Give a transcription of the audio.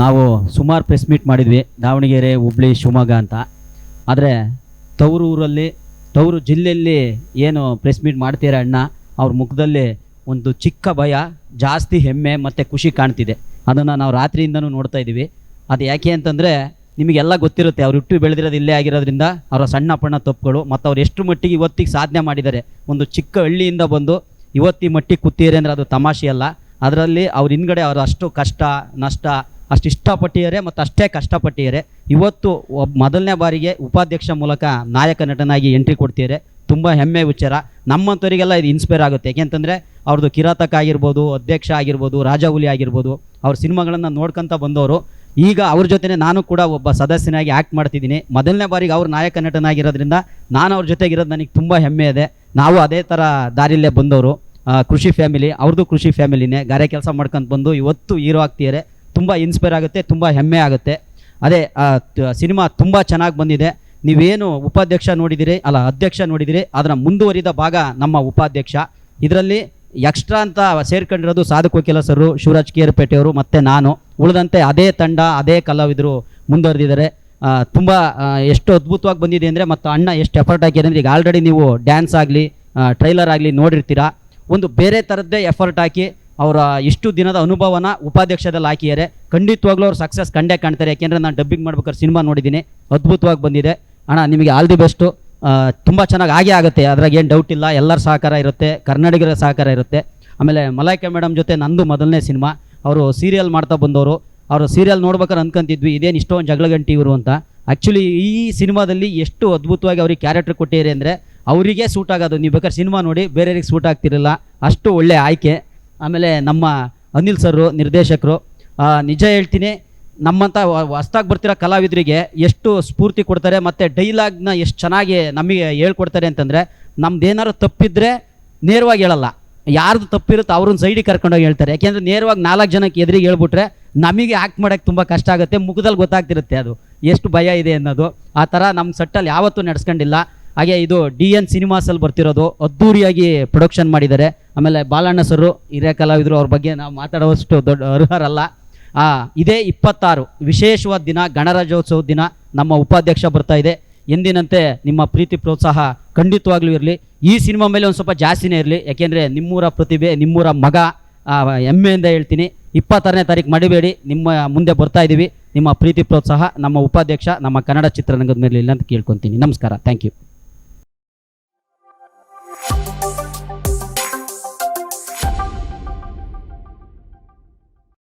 ನಾವು ಸುಮಾರು press meet ಮಾಡಿದ್ವಿ. ದಾವಣಗೆರೆ, ಹುಬ್ಳಿ, ಶಿವಮೊಗ್ಗ ಅಂತ. ಆದರೆ ತವರೂರಲ್ಲಿ ತವರು ಜಿಲ್ಲೆಯಲ್ಲಿ ಏನು ಪ್ರೆಸ್ ಮೀಟ್ ಮಾಡ್ತೀರ ಅಣ್ಣ? ಅವ್ರ ಮುಖದಲ್ಲಿ ಒಂದು ಚಿಕ್ಕ ಭಯ, ಜಾಸ್ತಿ ಹೆಮ್ಮೆ ಮತ್ತು ಖುಷಿ ಕಾಣ್ತಿದೆ. ಅದನ್ನು ನಾವು ರಾತ್ರಿಯಿಂದನೂ ನೋಡ್ತಾ ಇದ್ದೀವಿ. ಅದು ಯಾಕೆ ಅಂತಂದರೆ ನಿಮಗೆಲ್ಲ ಗೊತ್ತಿರುತ್ತೆ, ಅವ್ರು ಹುಟ್ಟು ಬೆಳೆದಿರೋದು ಇಲ್ಲೇ ಆಗಿರೋದ್ರಿಂದ ಅವರ ಸಣ್ಣ ಪಣ್ಣ ತಪ್ಪುಗಳು, ಮತ್ತು ಅವ್ರು ಎಷ್ಟು ಮಟ್ಟಿಗೆ ಇವತ್ತಿಗೆ ಸಾಧನೆ ಮಾಡಿದ್ದಾರೆ. ಒಂದು ಚಿಕ್ಕ ಹಳ್ಳಿಯಿಂದ ಬಂದು ಇವತ್ತಿ ಮಟ್ಟಿಗೆ ಕೂತೀರಿ ಅಂದರೆ ಅದು ತಮಾಷೆ ಅಲ್ಲ ಅದರಲ್ಲಿ ಅವ್ರ ಹಿಂದ್ಗಡೆ ಅವರು ಅಷ್ಟು ಕಷ್ಟ, ನಷ್ಟ ಅಷ್ಟು ಇಷ್ಟಪಟ್ಟಿದ್ದಾರೆ ಮತ್ತು ಅಷ್ಟೇ ಕಷ್ಟಪಟ್ಟಿದ್ದಾರೆ. ಇವತ್ತು ಒಬ್ಬ ಮೊದಲನೇ ಬಾರಿಗೆ ಉಪಾಧ್ಯಕ್ಷ ಮೂಲಕ ನಾಯಕ ನಟನಾಗಿ ಎಂಟ್ರಿ ಕೊಡ್ತಿದ್ದಾರೆ. ತುಂಬ ಹೆಮ್ಮೆ ವಿಚಾರ. ನಮ್ಮಂಥವರಿಗೆಲ್ಲ ಇದು ಇನ್ಸ್ಪೈರ್ ಆಗುತ್ತೆ. ಯಾಕೆಂತಂದರೆ ಅವ್ರದ್ದು ಕಿರಾತಕ ಆಗಿರ್ಬೋದು, ಅಧ್ಯಕ್ಷ ಆಗಿರ್ಬೋದು ರಾಜಹುಲಿ ಆಗಿರ್ಬೋದು, ಅವ್ರ ಸಿನಿಮಾಗಳನ್ನು ನೋಡ್ಕೊಂತ ಬಂದವರು. ಈಗ ಅವ್ರ ಜೊತೆ ನಾನು ಕೂಡ ಒಬ್ಬ ಸದಸ್ಯನಾಗಿ ಆ್ಯಕ್ಟ್ ಮಾಡ್ತಿದ್ದೀನಿ. ಮೊದಲನೇ ಬಾರಿಗೆ ಅವ್ರ ನಾಯಕ ನಟನಾಗಿರೋದ್ರಿಂದ ನಾನು ಅವ್ರ ಜೊತೆಗಿರೋದು ನನಗೆ ತುಂಬ ಹೆಮ್ಮೆ ಇದೆ. ನಾವು ಅದೇ ಥರ ದಾರಿಯಲ್ಲೇ ಬಂದವರು. ಕೃಷಿ ಫ್ಯಾಮಿಲಿ ಅವ್ರದ್ದು ಕೃಷಿ ಫ್ಯಾಮಿಲಿನೇ ಗಾರೆ ಕೆಲಸ ಮಾಡ್ಕೊಂಡು ಬಂದು ಇವತ್ತು ಹೀರೋ ಆಗ್ತಿದ್ದಾರೆ. ತುಂಬ ಇನ್ಸ್ಪೈರ್ ಆಗುತ್ತೆ, ತುಂಬ ಹೆಮ್ಮೆ ಆಗುತ್ತೆ. ಅದೇ ಸಿನಿಮಾ ತುಂಬ ಚೆನ್ನಾಗಿ ಬಂದಿದೆ. ನೀವೇನು ಉಪಾಧ್ಯಕ್ಷ ನೋಡಿದಿರಿ, ಅಲ್ಲ ಅಧ್ಯಕ್ಷ ನೋಡಿದಿರಿ, ಅದರ ಮುಂದುವರಿದ ಭಾಗ ನಮ್ಮ ಉಪಾಧ್ಯಕ್ಷ. ಇದರಲ್ಲಿ ಎಕ್ಸ್ಟ್ರಾ ಅಂತ ಸೇರ್ಕೊಂಡಿರೋದು ಸಾಧಕ ವಕೀಲ ಸರ್ ಶಿವರಾಜ್ ಕೇರ್ಪೇಟೆಯವರು ಮತ್ತು ನಾನು. ಉಳಿದಂತೆ ಅದೇ ತಂಡ, ಅದೇ ಕಲಾವಿದರು ಮುಂದುವರೆದಿದ್ದಾರೆ. ತುಂಬ ಎಷ್ಟು ಅದ್ಭುತವಾಗಿ ಬಂದಿದೆ ಅಂದರೆ, ಮತ್ತು ಅಣ್ಣ ಎಷ್ಟು ಎಫರ್ಟ್ ಹಾಕಿದೆ ಅಂದರೆ, ಈಗ ಆಲ್ರೆಡಿ ನೀವು ಡ್ಯಾನ್ಸ್ ಆಗಲಿ ಟ್ರೈಲರ್ ಆಗಲಿ ನೋಡಿರ್ತೀರಾ. ಒಂದು ಬೇರೆ ಥರದ್ದೇ ಎಫರ್ಟ್ ಹಾಕಿ ಅವರ ಇಷ್ಟು ದಿನದ ಅನುಭವನ ಉಪಾಧ್ಯಕ್ಷದಲ್ಲಿ ಹಾಕಿದ್ದಾರೆ. ಖಂಡಿತವಾಗ್ಲೂ ಅವ್ರು ಸಕ್ಸಸ್ ಕಂಡೇ ಕಾಣ್ತಾರೆ. ಯಾಕೆಂದರೆ ನಾನು ಡಬ್ಬಿಂಗ್ ಮಾಡ್ಬೇಕಾದ್ರೆ ಸಿನಿಮಾ ನೋಡಿದ್ದೀನಿ. ಅದ್ಭುತವಾಗಿ ಬಂದಿದೆ. ಅಣ್ಣ, ನಿಮಗೆ ಆಲ್ ದಿ ಬೆಸ್ಟು ತುಂಬ ಚೆನ್ನಾಗಿ ಆಗೇ ಆಗುತ್ತೆ. ಅದ್ರಾಗ ಏನು ಡೌಟ್ ಇಲ್ಲ. ಎಲ್ಲರ ಸಹಕಾರ ಇರುತ್ತೆ. ಕನ್ನಡಿಗರ ಸಹಕಾರ ಇರುತ್ತೆ. ಆಮೇಲೆ ಮಲಾಯ್ಕೆ ಮೇಡಮ್ ಜೊತೆ ನಂದು ಮೊದಲನೇ ಸಿನಿಮಾ. ಅವರು ಸೀರಿಯಲ್ ಮಾಡ್ತಾ ಬಂದವರು. ಅವರು ಸೀರಿಯಲ್ ನೋಡ್ಬೇಕಾದ್ರೆ ಅಂದ್ಕೊಂತಿದ್ವಿ ಇದೇನು ಇಷ್ಟೊಂದು ಜಗಳ ಗಂಟಿ ಇವರು ಅಂತ. ಆ್ಯಕ್ಚುಲಿ ಈ ಸಿನಿಮಾದಲ್ಲಿ ಎಷ್ಟು ಅದ್ಭುತವಾಗಿ ಅವ್ರಿಗೆ ಕ್ಯಾರೆಕ್ಟರ್ ಕೊಟ್ಟಿದ್ದಾರೆ ಅಂದರೆ, ಅವರಿಗೆ ಸೂಟ್ ಆಗೋದು. ನೀವು ಬೇಕಾದ್ರೆ ಸಿನಿಮಾ ನೋಡಿ, ಬೇರೆಯವ್ರಿಗೆ ಸೂಟ್ ಆಗ್ತಿರಲಿಲ್ಲ ಅಷ್ಟು ಒಳ್ಳೆ ಆಯ್ಕೆ. ಆಮೇಲೆ ನಮ್ಮ ಅನಿಲ್ ಸರ್ ನಿರ್ದೇಶಕರು ನಿಜ ಹೇಳ್ತೀನಿ ನಮ್ಮಂಥ ಹೊಸ್ದಾಗಿ ಬರ್ತಿರೋ ಕಲಾವಿದರಿಗೆ ಎಷ್ಟು ಸ್ಫೂರ್ತಿ ಕೊಡ್ತಾರೆ ಮತ್ತು ಡೈಲಾಗ್ನ ಎಷ್ಟು ಚೆನ್ನಾಗಿ ನಮಗೆ ಹೇಳ್ಕೊಡ್ತಾರೆ ಅಂತಂದರೆ, ನಮ್ದೇನಾದ್ರು ತಪ್ಪಿದ್ರೆ ನೇರವಾಗಿ ಹೇಳಲ್ಲ. ಯಾರ್ದು ತಪ್ಪಿರುತ್ತೆ ಅವ್ರನ್ನ ಸೈಡಿಗೆ ಕರ್ಕೊಂಡೋಗಿ ಹೇಳ್ತಾರೆ. ಯಾಕೆಂದರೆ ನೇರವಾಗಿ ನಾಲ್ಕು ಜನಕ್ಕೆ ಎದುರಿಗೆ ಹೇಳ್ಬಿಟ್ರೆ ನಮಗೆ ಆ್ಯಕ್ಟ್ ಮಾಡೋಕ್ಕೆ ತುಂಬ ಕಷ್ಟ ಆಗುತ್ತೆ ಮುಖದಲ್ಲಿ ಗೊತ್ತಾಗ್ತಿರುತ್ತೆ ಅದು. ಎಷ್ಟು ಭಯ ಇದೆ ಅನ್ನೋದು. ಆ ಥರ ನಮ್ಮ ಸಟ್ಟಲ್ಲಿ ಯಾವತ್ತೂ ನಡೆಸ್ಕೊಂಡಿಲ್ಲ. ಹಾಗೆ ಇದು ಡಿ ಎನ್ ಸಿನಿಮಾಸಲ್ಲಿ ಬರ್ತಿರೋದು. ಅದ್ಧೂರಿಯಾಗಿ ಪ್ರೊಡಕ್ಷನ್ ಮಾಡಿದ್ದಾರೆ. ಆಮೇಲೆ ಬಾಲಣ್ಣ ಸರು ಹಿರಿಯ ಕಲಾವಿದರು ಅವ್ರ ಬಗ್ಗೆ ನಾವು ಮಾತಾಡುವಷ್ಟು ದೊಡ್ಡ ಅರ್ಹರಲ್ಲ. ಇದೇ ಇಪ್ಪತ್ತಾರು ವಿಶೇಷವಾದ ದಿನ ಗಣರಾಜ್ಯೋತ್ಸವದ ದಿನ ನಮ್ಮ ಉಪಾಧ್ಯಕ್ಷ ಬರ್ತಾ ಇದೆ. ಎಂದಿನಂತೆ ನಿಮ್ಮ ಪ್ರೀತಿ ಪ್ರೋತ್ಸಾಹ ಖಂಡಿತವಾಗ್ಲೂ ಇರಲಿ. ಈ ಸಿನಿಮಾ ಮೇಲೆ ಒಂದು ಸ್ವಲ್ಪ ಜಾಸ್ತಿನೇ ಇರಲಿ. ಯಾಕೆಂದರೆ ನಿಮ್ಮೂರ ಪ್ರತಿಭೆ, ನಿಮ್ಮೂರ ಮಗ ಹೆಮ್ಮೆಯಿಂದ ಹೇಳ್ತೀನಿ. ಇಪ್ಪತ್ತಾರನೇ ತಾರೀಕು ಮಡಿಬೇಡಿ. ನಿಮ್ಮ ಮುಂದೆ ಬರ್ತಾ ಇದ್ದೀವಿ ನಿಮ್ಮ ಪ್ರೀತಿ ಪ್ರೋತ್ಸಾಹ ನಮ್ಮ ಉಪಾಧ್ಯಕ್ಷ, ನಮ್ಮ ಕನ್ನಡ ಚಿತ್ರರಂಗದ ಮೇಲೆ ಇಲ್ಲ ಅಂತ ಕೇಳ್ಕೊತೀನಿ. ನಮಸ್ಕಾರ. Thank you